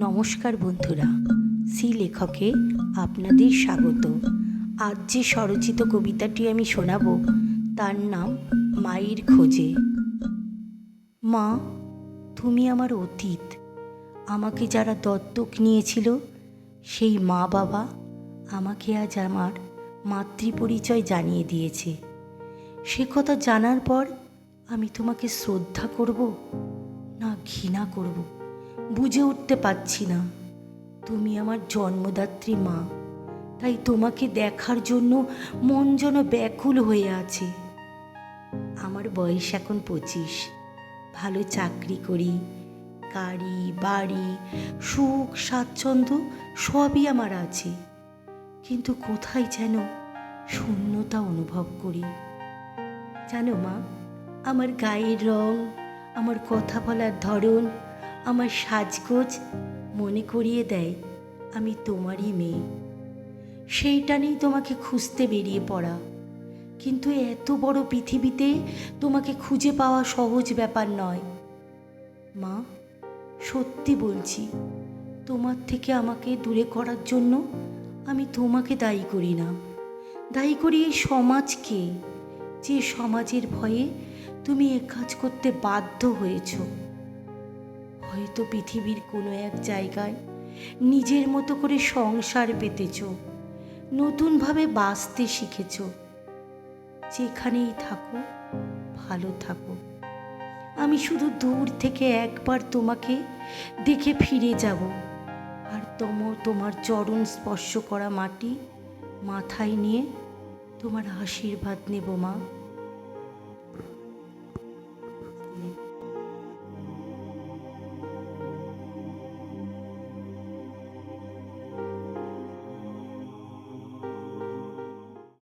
নমস্কার বন্ধুরা সি লেখকে আপনাদের স্বাগত। আজ যে স্বরচিত কবিতাটি আমি শোনাবো, তার নাম মায়ের খোঁজে। মা, তুমি আমার অতীত। আমাকে যারা দত্তক নিয়েছিল, সেই মা বাবা আমাকে আজ আমার মাতৃপরিচয় জানিয়ে দিয়েছে। সে কথা জানার পর আমি তোমাকে শ্রদ্ধা করব না ঘৃণা করব? বুঝে উঠতে পারছি না। তুমি আমার জন্মদাত্রী মা। তাই তোমাকে দেখার জন্য মন যেন ব্যাকুল হয়ে আছে। আমার বয়স এখন পঁচিশ। ভালো চাকরি করি, গাড়ি, বাড়ি, সুখ, স্বাচ্ছন্দ্য সবই আমার আছে। কিন্তু কোথায় যেন শূন্যতা অনুভব করি। জানো মা, আমার গায়ের রং, আমার কথা বলার ধরন আমার সাজগোজ মনে করিয়ে দেয় আমি তোমারই মেয়ে। সেইটা নেই তোমাকে খুঁজতে বেরিয়ে পড়া। কিন্তু এত বড় পৃথিবীতে তোমাকে খুঁজে পাওয়া সহজ ব্যাপার নয়। মা, সত্যি বলছি, তোমার থেকে আমাকে দূরে করার জন্য আমি তোমাকে দায়ী করি না। দায়ী করি এই সমাজকে, যে সমাজের ভয়ে তুমি এ কাজ করতে বাধ্য হয়েছ। হয়তো পৃথিবীর কোনো এক জায়গায় নিজের মতো করে সংসার পেতেছ, নতুনভাবে বাঁচতে শিখেছ। যেখানেই থাকো, ভালো থাকো। আমি শুধু দূর থেকে একবার তোমাকে দেখে ফিরে যাব। আর তোম, তোমার চরণ স্পর্শ করা মাটি মাথায় নিয়ে তোমার আশীর্বাদ নেব মা।